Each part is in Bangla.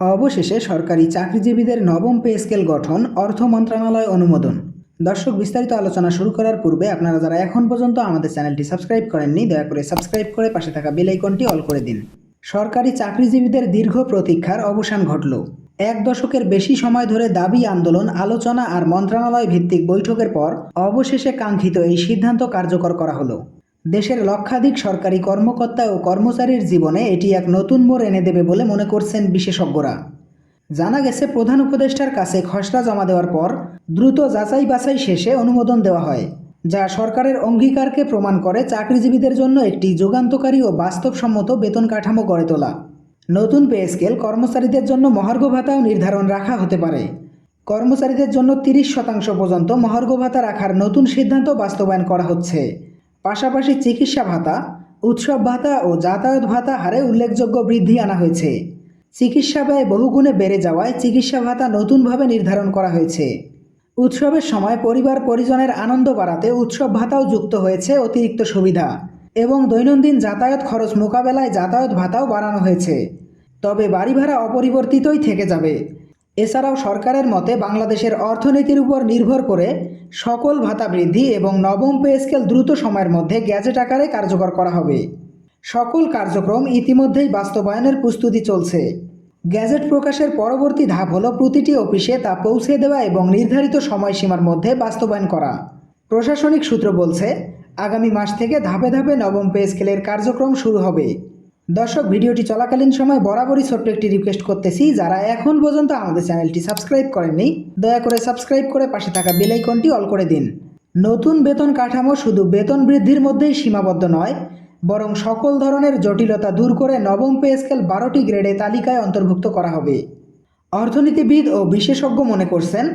অবশেষে সরকারি চাকরিজীবীদের নবম পে স্কেল গঠন, অর্থ মন্ত্রণালয় অনুমোদন। দর্শক, বিস্তারিত আলোচনা শুরু করার পূর্বে আপনারা যারা এখন পর্যন্ত আমাদের চ্যানেলটি সাবস্ক্রাইব করেননি, দয়া করে সাবস্ক্রাইব করে পাশে থাকা বেল আইকনটি অল করে দিন। সরকারি চাকরিজীবীদের দীর্ঘ প্রতীক্ষার অবসান ঘটল। এক দশকের বেশি সময় ধরে দাবি, আন্দোলন, আলোচনা আর মন্ত্রণালয় ভিত্তিক বৈঠকের পর অবশেষে কাঙ্ক্ষিত এই সিদ্ধান্ত কার্যকর করা হলো। দেশের লক্ষাধিক সরকারি কর্মকর্তা ও কর্মচারীর জীবনে এটি এক নতুন মোড় এনে দেবে বলে মনে করছেন বিশেষজ্ঞরা। জানা গেছে, প্রধান উপদেষ্টার কাছে খসড়া জমা দেওয়ার পর দ্রুত যাচাই বাছাই শেষে অনুমোদন দেওয়া হয়, যা সরকারের অঙ্গীকারকে প্রমাণ করে চাকরিজীবীদের জন্য একটি যুগান্তকারী ও বাস্তবসম্মত বেতন কাঠামো গড়ে তোলা। নতুন পে স্কেল কর্মচারীদের জন্য মহার্ঘ ভাতাও নির্ধারণ রাখা হতে পারে। কর্মচারীদের জন্য তিরিশ শতাংশ পর্যন্ত মহার্ঘ ভাতা রাখার নতুন সিদ্ধান্ত বাস্তবায়ন করা হচ্ছে। পাশাপাশি চিকিৎসা ভাতা, উৎসব ভাতা ও যাতায়াত ভাতা হারে উল্লেখযোগ্য বৃদ্ধি আনা হয়েছে। চিকিৎসা ব্যয় বহুগুণে বেড়ে যাওয়ায় চিকিৎসা ভাতা নতুনভাবে নির্ধারণ করা হয়েছে। উৎসবের সময় পরিবার পরিজনের আনন্দ বাড়াতে উৎসব ভাতাও যুক্ত হয়েছে অতিরিক্ত সুবিধা এবং দৈনন্দিন যাতায়াত খরচ মোকাবেলায় যাতায়াত ভাতাও বাড়ানো হয়েছে। তবে বাড়ি ভাড়া অপরিবর্তিতই থেকে যাবে। এছাড়াও সরকারের মতে বাংলাদেশের অর্থনীতির উপর নির্ভর করে সকল ভাতা বৃদ্ধি এবং নবম পে স্কেল দ্রুত সময়ের মধ্যে গ্যাজেট আকারে কার্যকর করা হবে। সকল কার্যক্রম ইতিমধ্যেই বাস্তবায়নের প্রস্তুতি চলছে। গ্যাজেট প্রকাশের পরবর্তী ধাপ হলো প্রতিটি অফিসে তা পৌঁছে দেওয়া এবং নির্ধারিত সময়সীমার মধ্যে বাস্তবায়ন করা। প্রশাসনিক সূত্র বলছে, আগামী মাস থেকে ধাপে ধাপে নবম পে স্কেলের কার্যক্রম শুরু হবে। দর্শক, ভিডিওটি চলাকালীন সময় বরাবরই ছোট্ট একটি রিকোয়েস্ট করতেছি, যারা এখন পর্যন্ত আমাদের চ্যানেলটি সাবস্ক্রাইব করেননি, দয়া করে সাবস্ক্রাইব করে পাশে থাকা বেল আইকনটি অল করে দিন। নতুন বেতন কাঠামো শুধু বেতন বৃদ্ধির মধ্যেই সীমাবদ্ধ নয়, বরং সকল ধরনের জটিলতা দূর করে নবম পে স্কেল বারোটি গ্রেডে তালিকায় অন্তর্ভুক্ত করা হবে। অর্থনীতিবিদ ও বিশেষজ্ঞ মনে করছেন,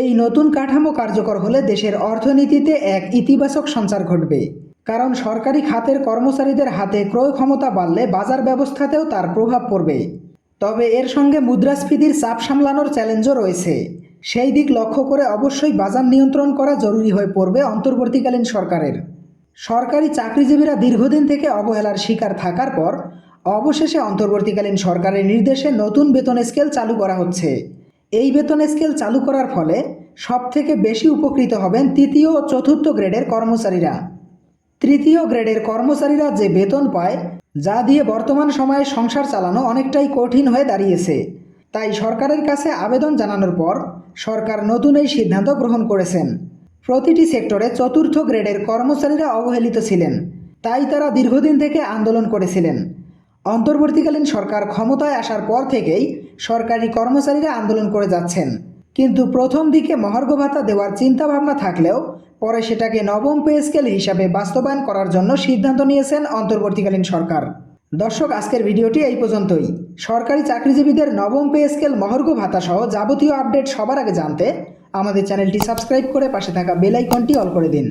এই নতুন কাঠামো কার্যকর হলে দেশের অর্থনীতিতে এক ইতিবাচক সঞ্চার ঘটবে। কারণ সরকারি খাতের কর্মচারীদের হাতে ক্রয় ক্ষমতা বাড়লে বাজার ব্যবস্থাতেও তার প্রভাব পড়বে। তবে এর সঙ্গে মুদ্রাস্ফীতির চাপ সামলানোর চ্যালেঞ্জও রয়েছে। সেই দিক লক্ষ্য করে অবশ্যই বাজার নিয়ন্ত্রণ করা জরুরি হয়ে পড়বে অন্তর্বর্তীকালীন সরকারের। সরকারি চাকরিজীবীরা দীর্ঘদিন থেকে অবহেলার শিকার থাকার পর অবশেষে অন্তর্বর্তীকালীন সরকারের নির্দেশে নতুন বেতন স্কেল চালু করা হচ্ছে। এই বেতন স্কেল চালু করার ফলে সবথেকে বেশি উপকৃত হবেন তৃতীয় ও চতুর্থ গ্রেডের কর্মচারীরা। তৃতীয় গ্রেডের কর্মচারীরা যে বেতন পায়, যা দিয়ে বর্তমান সময়ে সংসার চালানো অনেকটাই কঠিন হয়ে দাঁড়িয়েছে। তাই সরকারের কাছে আবেদন জানানোর পর সরকার নতুন এই সিদ্ধান্ত গ্রহণ করেছেন। প্রতিটি সেক্টরে চতুর্থ গ্রেডের কর্মচারীরা অবহেলিত ছিলেন। তাই তারা দীর্ঘদিন থেকে আন্দোলন করেছিলেন। অন্তর্বর্তীকালীন সরকার ক্ষমতায় আসার পর থেকেই সরকারি কর্মচারীরা আন্দোলন করে যাচ্ছেন। কিন্তু প্রথম দিকে মহার্ঘ ভাতা দেওয়ার চিন্তাভাবনা থাকলেও পরে সেটাকে নবম পে স্কেল হিসাবে বাস্তবায়ন করার জন্য সিদ্ধান্ত নিয়েছেন অন্তর্বর্তীকালীন সরকার। দর্শক, আজকের ভিডিওটি এই পর্যন্তই। সরকারি চাকরিজীবীদের নবম পে স্কেল মহর্ঘ ভাতা সহ যাবতীয় আপডেট সবার আগে জানতে আমাদের চ্যানেলটি সাবস্ক্রাইব করে পাশে থাকা বেল আইকনটি অল করে দিন।